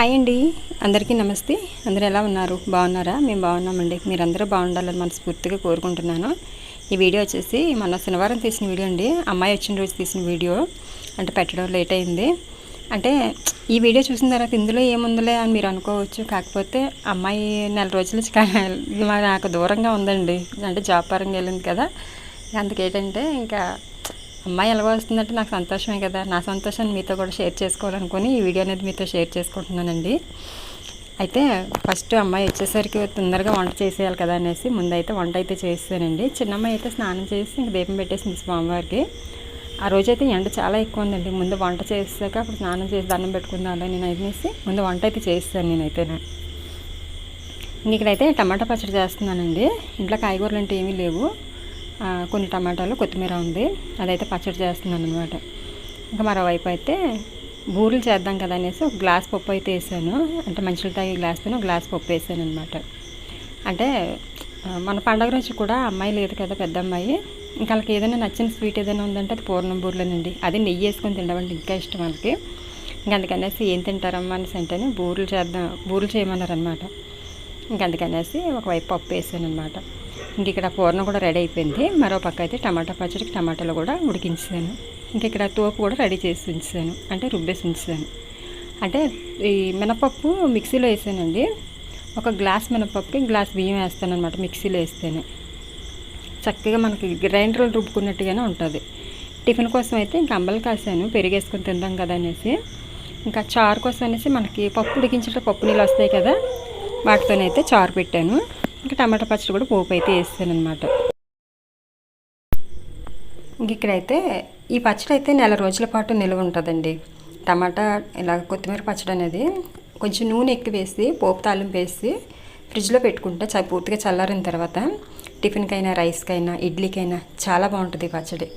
Hi అండి. అందరికీ నమస్తే. అందరూ ఎలా ఉన్నారు? బాగున్నారా? మేము బాగున్నామండి. మీరందరూ బాగుండాలని మనస్ఫూర్తిగా కోరుకుంటున్నాను. ఈ వీడియో వచ్చేసి మొన్న శనివారం తీసిన వీడియో అండి. అమ్మాయి వచ్చిన రోజు తీసిన వీడియో. అంటే పెట్టడం లేట్ అయింది. అంటే ఈ వీడియో చూసిన తర్వాత ఇందులో ఏముందిలే అని మీరు అనుకోవచ్చు. కాకపోతే అమ్మాయి నెల రోజుల నుంచి నాకు దూరంగా ఉందండి. అంటే జాబ్ పరంగా వెళ్ళింది కదా. అందుకేంటంటే ఇంకా అమ్మాయి ఎలా వస్తుందంటే నాకు సంతోషమే కదా. నా సంతోషాన్ని మీతో కూడా షేర్ చేసుకోవాలనుకుని ఈ వీడియో అనేది మీతో షేర్ చేసుకుంటున్నానండి. అయితే ఫస్ట్ అమ్మాయి వచ్చేసరికి తొందరగా వంట చేసేయాలి కదా అనేసి ముందైతే వంట అయితే చేస్తానండి. చిన్న అమ్మాయి అయితే స్నానం చేసి ఇంక దీపం పెట్టేసింది స్వామివారికి. ఆ రోజైతే ఎండ చాలా ఎక్కువ ఉందండి. ముందు వంట చేసాక అప్పుడు స్నానం చేసి దండం పెట్టుకుందాం నేను అనేసి ముందు వంట అయితే చేస్తాను నేనైతే. ఇంక ఇక్కడైతే టమాటా పచ్చడి చేస్తున్నానండి. ఇంట్లో కాయగూరలు అంటే ఏమీ లేవు. కొన్ని టమాటాలు కొత్తిమీర ఉంది. అదైతే పచ్చడి చేస్తున్నాను అనమాట ఇంకా మరోవైపు అయితే బూరెలు చేద్దాం కదా అనేసి ఒక గ్లాస్ పప్పు అయితే వేసాను. అంటే మంచిలు తాగే గ్లాస్తో ఒక గ్లాస్ పప్పు వేసాను అనమాట అంటే మన పండగ రోజు కూడా అమ్మాయి లేదు కదా పెద్ద అమ్మాయి ఇంకా వాళ్ళకి ఏదైనా నచ్చిన స్వీట్ ఏదైనా ఉందంటే అది పూర్ణం బూరెలేనండి. అది నెయ్యి వేసుకొని తినడం అంటే ఇంకా ఇష్టం వాళ్ళకి. ఇంకా అందుకనేసి ఏం తింటారమ్మా అనేసి అంటేనే బూరెలు చేద్దాం బూరెలు చేయమన్నారు అనమాట ఇంక అందుకనేసి ఒకవైపు పప్పు వేసాను అనమాట ఇంక ఇక్కడ పూర్ణం కూడా రెడీ అయిపోయింది. మరో పక్క అయితే టమాటా పచ్చడికి టమాటాలు కూడా ఉడికించాను ఇంక ఇక్కడ తోపు కూడా రెడీ చేసి ఉంచాను. అంటే రుబ్బేసి ఉంచాను. అంటే ఈ మినపప్పు మిక్సీలో వేసానండి. ఒక గ్లాస్ మినపప్పుకి గ్లాస్ బియ్యం వేస్తాను అనమాట మిక్సీలో వేస్తేనే. చక్కగా మనకి గ్రైండర్లు రుబ్బుకున్నట్టుగానే ఉంటుంది. టిఫిన్ కోసం అయితే ఇంకా అంబలు కాసాను. పెరిగేసుకొని తిందాం కదా అనేసి. ఇంకా చారు కోసం అనేసి మనకి పప్పు ఉడికించేట పప్పు నీళ్ళు వస్తాయి కదా వాటితోనైతే చారు పెట్టాను. ఇంకా టమాటా పచ్చడి కూడా పోపు అయితే వేస్తాను అనమాట ఇంక ఇక్కడైతే ఈ పచ్చడి అయితే నెల రోజుల పాటు నిల్వ ఉంటుందండి. టమాటా ఇలా కొత్తిమీర పచ్చడి అనేది కొంచెం నూనె ఎక్కువ వేసి పోపు తాలింపు వేసి ఫ్రిడ్జ్లో పెట్టుకుంటే చ పూర్తిగా చల్లారిన తర్వాత టిఫిన్కైనా రైస్కైనా ఇడ్లీకైనా చాలా బాగుంటుంది ఈ పచ్చడి.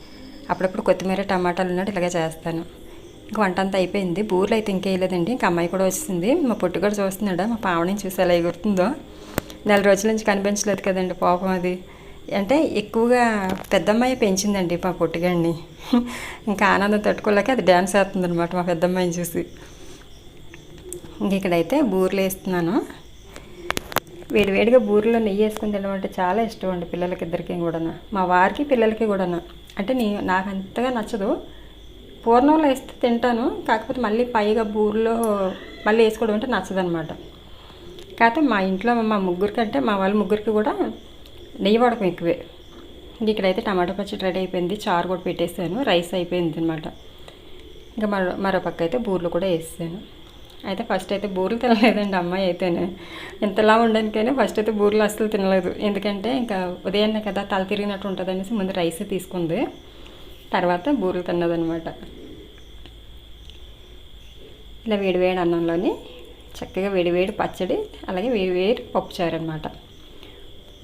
అప్పుడప్పుడు కొత్తిమీర టమాటాలు ఉన్నట్టు ఇలాగే చేస్తాను. ఇంక వంట అంతా అయిపోయింది. బూర్లు అయితే ఇంకేయలేదండి ఇంకా అమ్మాయి కూడా వచ్చింది మా పొట్టు కూడా చూస్తున్నాడు? మా పావని చూసి ఎలా ఎగురుతుందో. నెల రోజుల నుంచి కనిపించలేదు కదండి పాపం అది. అంటే ఎక్కువగా పెద్దమ్మాయి పెంచిందండి మా పొట్టిగాడిని ఇంకా ఆనందం తట్టుకోలేక అది డ్యాన్స్ వేస్తుందనమాట మా పెద్దమ్మాయిని చూసి. ఇంక ఇక్కడైతే బూరెలు వేస్తున్నాను. వేడివేడిగా బూరెలో నెయ్యి వేసుకుని తినడం అంటే చాలా ఇష్టం అండి పిల్లలకి ఇద్దరికి కూడా మా వారికి పిల్లలకి కూడా అంటే నీ నాకు అంతగా నచ్చదు. పూర్ణంలో వేస్తే తింటాను. కాకపోతే మళ్ళీ పైగా బూరెలో మళ్ళీ వేసుకోవడం అంటే నచ్చదనమాట కాకపోతే మా ఇంట్లో మా ముగ్గురికి అంటే మా వాళ్ళ ముగ్గురికి కూడా నెయ్యి వాడకం ఎక్కువే. ఇక్కడైతే టమాటా పచ్చడి రెడీ అయిపోయింది చారు కూడా పెట్టేసాను రైస్ అయిపోయింది అనమాట ఇంకా మరో మరో పక్క అయితే బూరెలు కూడా వేసాను. అయితే ఫస్ట్ అయితే బూరెలు తినలేదండి అమ్మాయి అయితేనే. ఇంతలా ఉండడానికైనా ఫస్ట్ అయితే బూరెలు అస్సలు తినలేదు. ఎందుకంటే ఇంకా ఉదయాన్నే కదా తల తిరిగినట్టు ఉంటుంది అనేసి ముందు రైస్ తీసుకుంది. తర్వాత బూరెలు తిన్నదనమాట ఇలా వేడివేడి అన్నంలోని చక్కగా వేడివేడి పచ్చడి అలాగే వేడివేడి పప్పుచారు అనమాట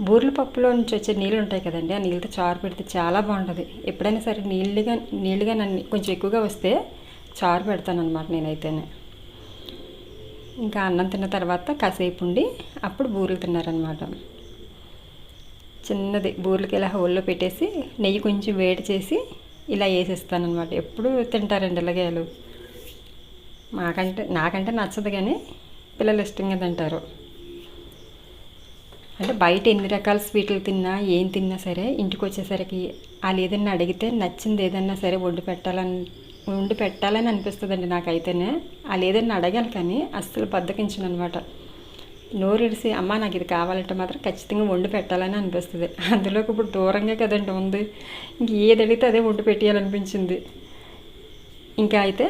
బూరెల పప్పులో నుంచి వచ్చే నీళ్ళు ఉంటాయి కదండి ఆ నీళ్ళతో చారు పెడితే చాలా బాగుంటుంది. ఎప్పుడైనా సరే నీళ్ళుగా నీళ్ళుగా నన్ను కొంచెం ఎక్కువగా వస్తే చారు పెడతాను అనమాట నేనైతేనే. ఇంకా అన్నం తిన్న తర్వాత కాసేపు ఉండి అప్పుడు బూరెలు తిన్నారనమాట చిన్నది బూరెలకి ఇలా హోల్లో పెట్టేసి నెయ్యి కొంచెం వేడి చేసి ఇలా వేసేస్తానమాట ఎప్పుడు తింటారండి ఇలాగే మాకంటే నాకంటే నచ్చదు కానీ పిల్లలు ఇష్టంగా తింటారు. అంటే బయట ఎన్ని రకాల స్వీట్లు తిన్నా ఏం తిన్నా సరే ఇంటికి వచ్చేసరికి వాళ్ళు ఏదన్నా అడిగితే నచ్చింది ఏదన్నా సరే వండి పెట్టాలని వండి పెట్టాలని అనిపిస్తుందండి నాకైతేనే. వాళ్ళు ఏదన్నా అడగాలి కానీ అస్సలు బద్దకించను అనమాట నోరిడిసి అమ్మ నాకు ఇది కావాలంటే మాత్రం ఖచ్చితంగా వండి పెట్టాలని అనిపిస్తుంది. అందులోకి ఇప్పుడు దూరంగా కదండి ఉంది. ఇంక ఏది అడిగితే అదే వండి పెట్టేయాలనిపించింది. ఇంకా అయితే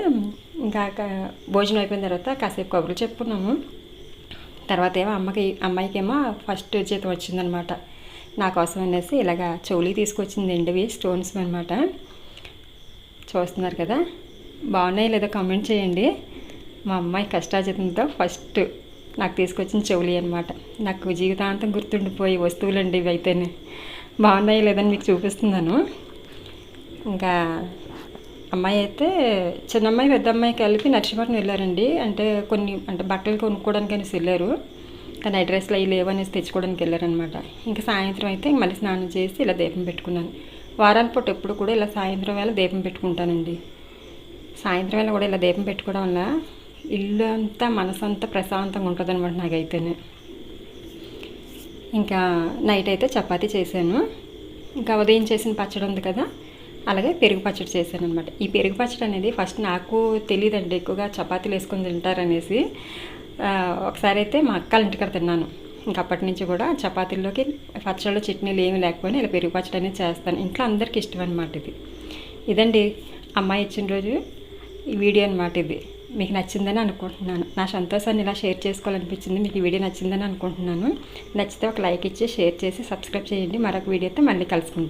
ఇంకా భోజనం అయిపోయిన తర్వాత కాసేపు కబుర్లు చెప్పుకున్నాము. తర్వాత ఏమో అమ్మకి అమ్మాయికేమో ఫస్ట్ జీతం వచ్చిందనమాట. నా కోసం అనేసి ఇలాగా చెవులు తీసుకొచ్చింది ఎండివి స్టోన్స్ అనమాట చూస్తున్నారు కదా? బాగున్నాయి లేదో కామెంట్ చేయండి. మా అమ్మాయి కష్టాజీతంతో ఫస్ట్ నాకు తీసుకొచ్చిన చెవులి అనమాట నాకు జీవితాంతం గుర్తుండిపోయే వస్తువులండి ఇవి అయితేనే. బాగున్నాయి లేదని మీకు చూపిస్తున్నాను. ఇంకా అమ్మాయి అయితే చిన్న అమ్మాయి పెద్ద అమ్మాయి కలిపి నర్సీపట్నం వెళ్ళారండి. అంటే కొన్ని అంటే బట్టలు కొనుక్కోవడానికి అనేసి వెళ్ళారు. కానీ అడ్రస్లు అవి లేవనేసి తెచ్చుకోవడానికి వెళ్ళారనమాట ఇంకా సాయంత్రం అయితే మళ్ళీ స్నానం చేసి ఇలా దీపం పెట్టుకున్నాను. వారాల పూట ఎప్పుడు కూడా ఇలా సాయంత్రం వేళ దీపం పెట్టుకుంటానండి. సాయంత్రం వేళ కూడా ఇలా దీపం పెట్టుకోవడం వల్ల ఇల్లు అంతా మనసు అంతా ప్రశాంతంగా ఉంటుంది అనమాట నాకైతేనే. ఇంకా నైట్ అయితే చపాతీ చేశాను. ఇంకా ఉదయం చేసిన పచ్చడి ఉంది కదా అలాగే పెరుగు పచ్చడి చేశాను అనమాట ఈ పెరుగు పచ్చడి అనేది ఫస్ట్ నాకు తెలియదండి ఎక్కువగా చపాతీలు వేసుకొని తింటారనేసి. ఒకసారి అయితే మా అక్కల ఇంటికాడ తిన్నాను. ఇంకా అప్పటి నుంచి కూడా చపాతీల్లోకి పచ్చళ్ళు చట్నీలు ఏమి లేకపోయినా ఇలా పెరుగు పచ్చడి అనేది చేస్తాను. ఇంట్లో అందరికీ ఇష్టం అనమాట ఇది. ఇదండి అమ్మాయి ఇచ్చిన రోజు ఈ వీడియో అనమాట ఇది. మీకు నచ్చిందని అనుకుంటున్నాను. నా సంతోషాన్ని ఇలా షేర్ చేసుకోవాలనిపించింది. మీకు ఈ వీడియో నచ్చిందని అనుకుంటున్నాను. నచ్చితే ఒక లైక్ ఇచ్చి షేర్ చేసి సబ్స్క్రైబ్ చేయండి. మరొక వీడియోతో మళ్ళీ కలుసుకుంటాను